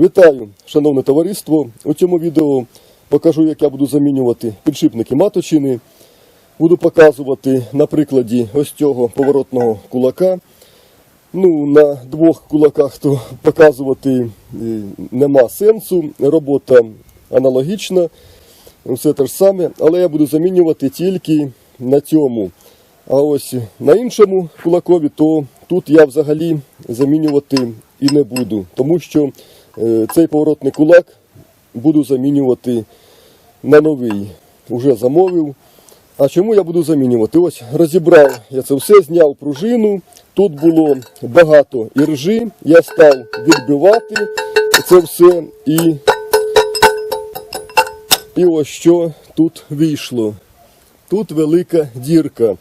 Вітаю, шановне товариство! У цьому відео покажу, як я буду замінювати підшипники маточини. Буду показувати на прикладі ось цього поворотного кулака. Ну, на двох кулаках то показувати е, нема сенсу. Робота аналогічна, все те ж саме, але я буду замінювати тільки на цьому. А ось на іншому кулакові, то тут я взагалі замінювати і не буду, тому що цей поворотний кулак буду замінювати на новий. Уже замовив. А чому я буду замінювати? Ось розібрав я це все, зняв пружину. Тут було багато іржі. Я став відбивати це все і, і ось що тут вийшло. Тут велика дірка.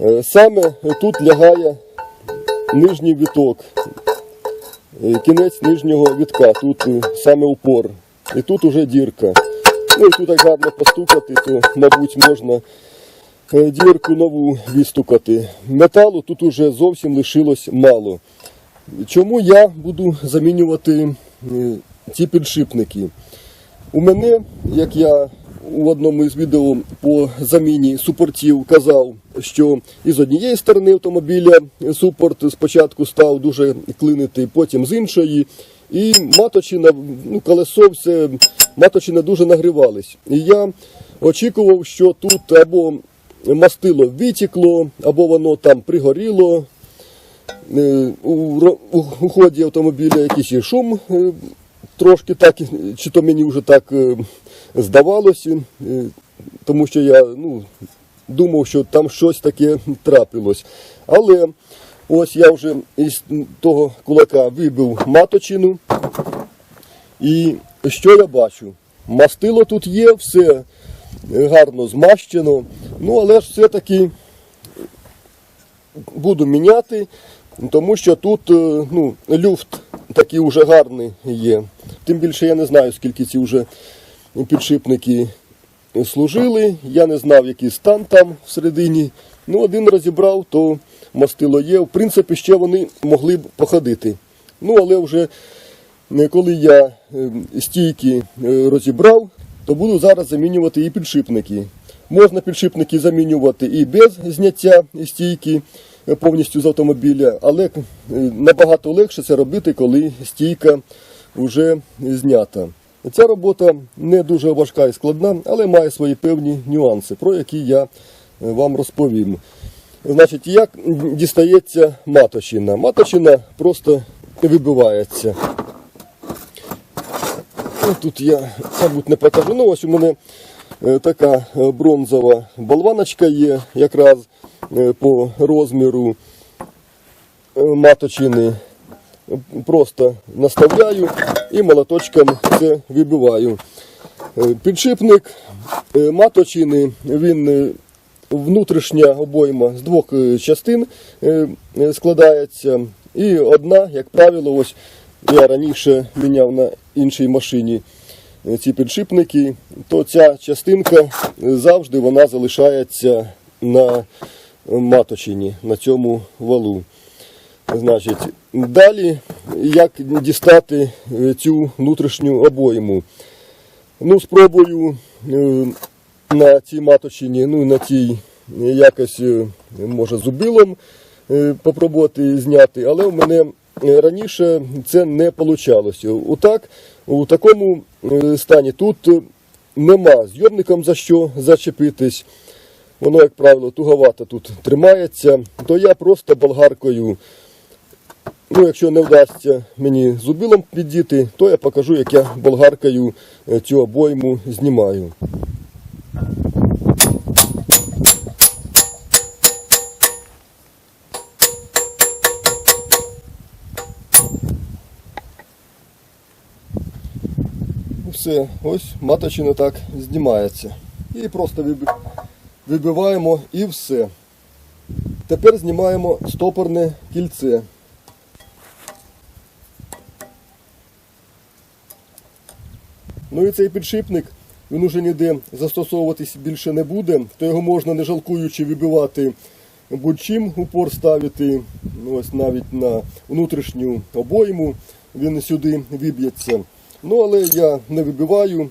Е, Саме тут лягає нижній віток, Е, кінець нижнього вітка, тут е, саме упор. І тут уже дірка. Ну і тут як гарно постукати, то, мабуть, можна е, дірку нову відстукати. Металу тут уже зовсім лишилось мало. Чому я буду замінювати е, ці підшипники? У мене, як я у одному із відео по заміні супортів казав, що із однієї сторони автомобіля супорт спочатку став дуже клинити, потім з іншої. І маточина, ну, колесо все, маточина дуже нагрівались. І я очікував, що тут або мастило витікло, або воно там пригоріло, Е, у, ході автомобіля якийсь шум е, трошки так, чи то мені вже так е, здавалося, е, тому що я ну, думав, що там щось таке трапилось. Але ось я вже із того кулака вибив маточину. І що я бачу? Мастило тут є, все гарно змащено. Ну, але ж все-таки буду міняти, тому що тут е, ну, люфт такий вже гарний є. Тим більше я не знаю, скільки ці вже підшипники служили. Я не знав, який стан там всередині. Ну, один розібрав, то мастило є. В принципі, ще вони могли б походити. Ну, але вже е, коли я е, стійки е, розібрав, то буду зараз замінювати і підшипники. Можна підшипники замінювати і без зняття стійки повністю з автомобіля, але набагато легше це робити, коли стійка вже знята. Ця робота не дуже важка і складна, але має свої певні нюанси, про які я е, вам розповім. Значить, як дістається маточина? Маточина просто вибивається. Ну, Тут я, мабуть, не покажу. Ну, ось у мене е, така е, бронзова болваночка є якраз по розміру маточини. Просто наставляю і молоточком це вибиваю. Е, Підшипник е, маточини, він е, внутрішня обойма з двох частин складається. І одна, як правило, ось я раніше міняв на іншій машині ці підшипники, то ця частинка завжди вона залишається на маточині, на цьому валу. Значить, далі як дістати е, цю внутрішню обойму. Ну, спробую е, на цій маточині, ну на цій якось, е, може, зубилом попробувати зняти, але в мене раніше це не вийшло. Отак, у такому стані тут нема зйомником за що зачепитись. Воно, як правило, туговато тут тримається, то я просто болгаркою Ну, якщо не вдасться мені зубилом піддіти, то я покажу, як я болгаркою е, цю обойму знімаю. Ну, Все, ось маточина так знімається. І просто вибиваємо і все. Тепер знімаємо стопорне кільце. Ну і цей підшипник, він уже ніде застосовуватись більше не буде, то його можна не жалкуючи вибивати будь-чим упор ставити, ну, ось навіть на внутрішню обойму. він сюди виб'ється. Ну, але я не вибиваю,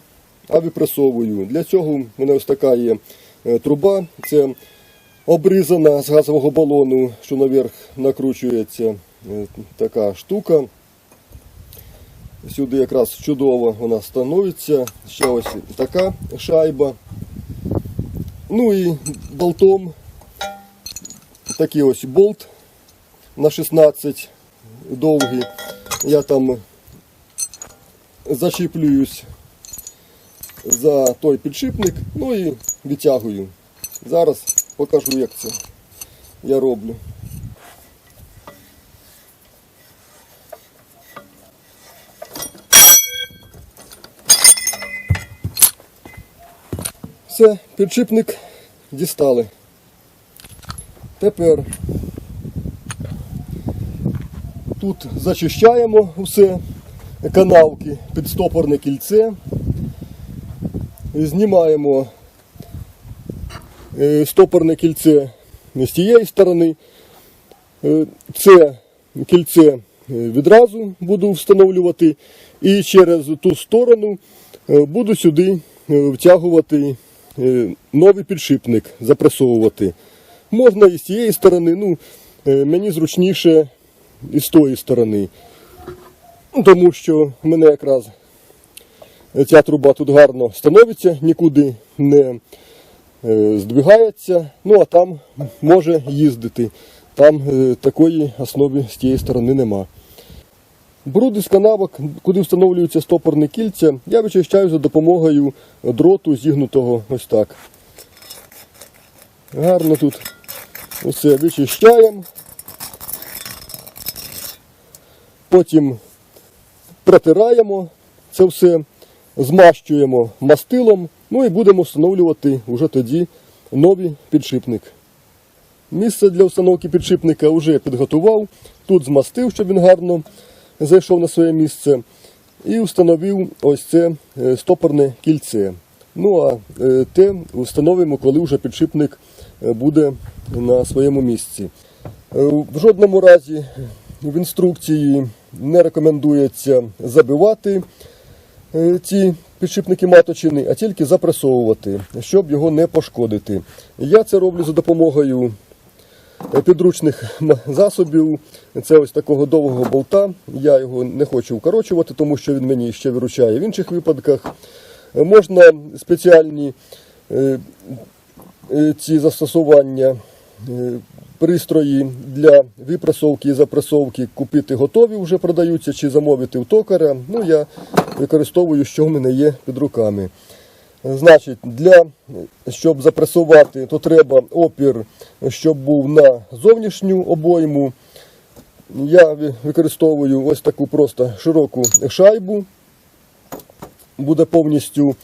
а випресовую. Для цього в мене ось така є е, труба. Це обрізана з газового балону, що наверх накручується е, така штука. Сюди якраз чудово вона становиться. Ще ось така шайба. Ну і болтом такий ось болт на 16 довгий. Я там зачіплююсь за той підшипник, ну і відтягую. Зараз покажу, як це я роблю. Все, підшипник дістали. Тепер тут зачищаємо все, канавки, підстопорне кільце. Знімаємо е, стопорне кільце з тієї сторони. Е, Це кільце е, відразу буду встановлювати і через ту сторону буду сюди втягувати новий підшипник, запресовувати. Можна і з цієї сторони, ну, е, мені зручніше і з тої сторони. Ну, Тому що в мене якраз ця труба тут гарно становиться, нікуди не е, здвигається, ну а там може їздити. Там е, такої основи з тієї сторони нема. Бруди з канавок, куди встановлюються стопорні кільця, я вичищаю за допомогою дроту зігнутого ось так. Гарно тут усе вичищаємо. Потім протираємо це все, змащуємо мастилом, ну і будемо встановлювати вже тоді новий підшипник. Місце для встановки підшипника вже підготував. Тут змастив, щоб він гарно зайшов на своє місце. І встановив ось це е, стопорне кільце. Ну а е, те встановимо, коли вже підшипник е, буде на своєму місці. В жодному разі в інструкції не рекомендується забивати ці підшипники маточини, а тільки запресовувати, щоб його не пошкодити. Я це роблю за допомогою підручних засобів. Це ось такого довгого болта. Я його не хочу вкорочувати, тому що він мені ще виручає в інших випадках. Е, Можна спеціальні е, е, ці застосування е, пристрої для випрасовки і запресовки купити готові вже продаються чи замовити в токаря. Ну, я використовую, що в мене є під руками. Значить, для щоб запресувати, то треба опір, щоб був на зовнішню обойму. Я використовую ось таку просто широку шайбу. Буде повністю,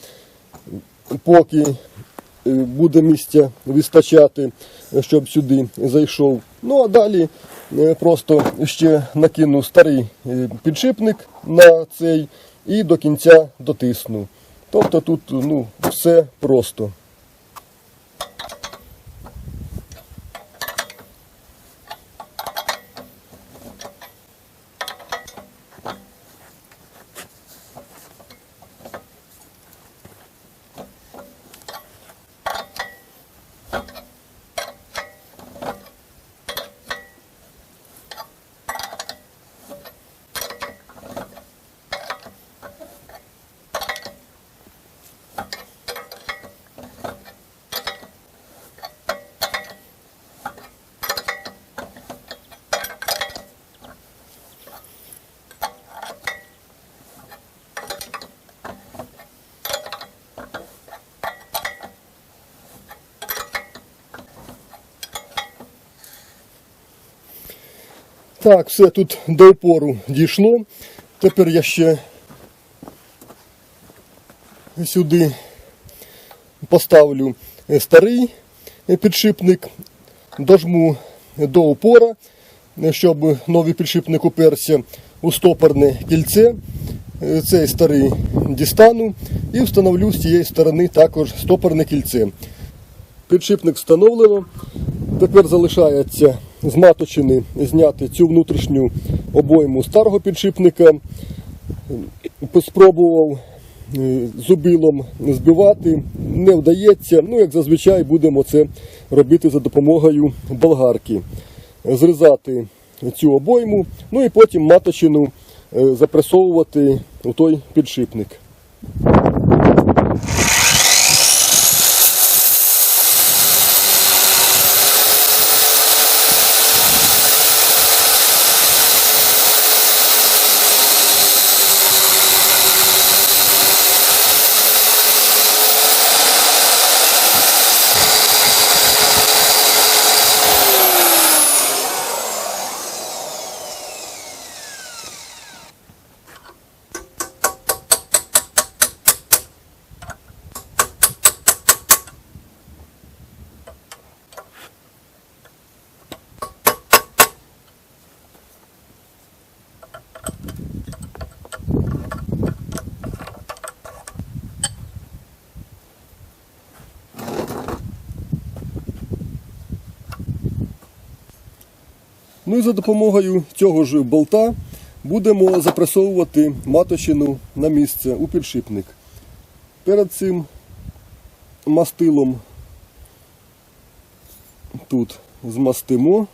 поки е, буде місця вистачати, щоб сюди зайшов. Ну а далі е, просто ще накину старий е, підшипник на цей і до кінця дотисну. Тобто тут ну, все просто. Так, все тут до опору дійшло. Тепер я ще сюди поставлю е, старий е, підшипник, дожму до опора, е, щоб новий підшипник уперся у стопорне кільце. Цей старий дістану і встановлю з цієї сторони також стопорне кільце. Підшипник встановлено. Тепер залишається з маточини зняти цю внутрішню обойму старого підшипника, спробував е, зубилом збивати, не вдається. Ну, як зазвичай, будемо це робити за допомогою болгарки. Зрізати цю обойму, ну і потім маточину е, запресовувати у той підшипник. Ну і за допомогою цього ж болта будемо запресовувати маточину на місце у підшипник. Перед цим мастилом тут змастимо,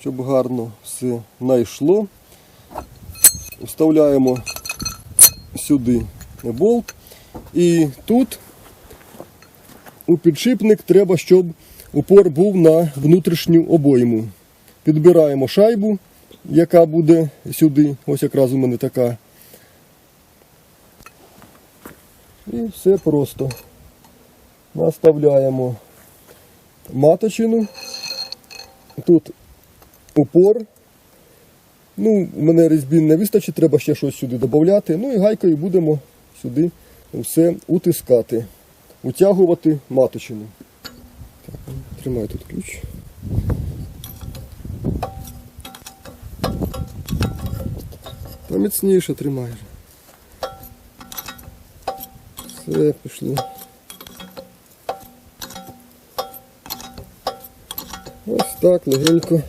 щоб гарно все найшло. Вставляємо сюди болт. І тут у підшипник треба, щоб упор був на внутрішню обойму. Підбираємо шайбу, яка буде сюди. Ось якраз у мене така. І все просто. Наставляємо маточину. Тут упор. Ну, у мене різьбін не вистачить, треба ще щось сюди додати. Ну і гайкою будемо сюди все утискати, утягувати маточину. Так, тримаю тут ключ. Та міцніше тримай. Все, пішло. Ось так легенько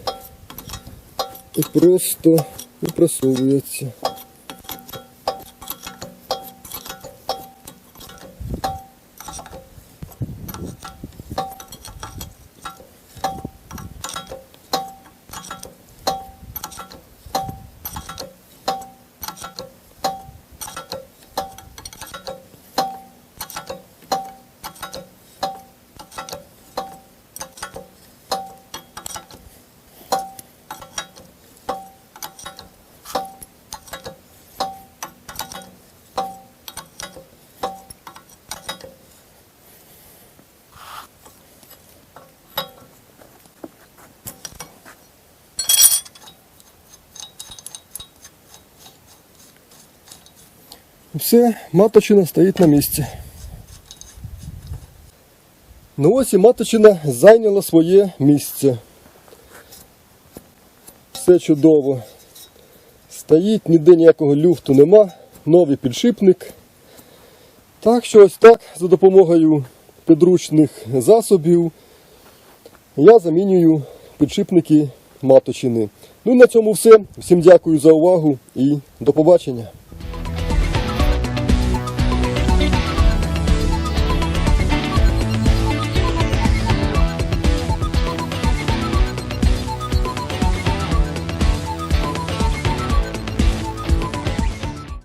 і просто випрасовується. Все, маточина стоїть на місці. Ну ось і маточина зайняла своє місце. Все чудово. Стоїть, ніде ніякого люфту нема, новий підшипник. Так що ось так, за допомогою підручних засобів, я замінюю підшипники маточини. Ну на цьому все. Всім дякую за увагу і до побачення.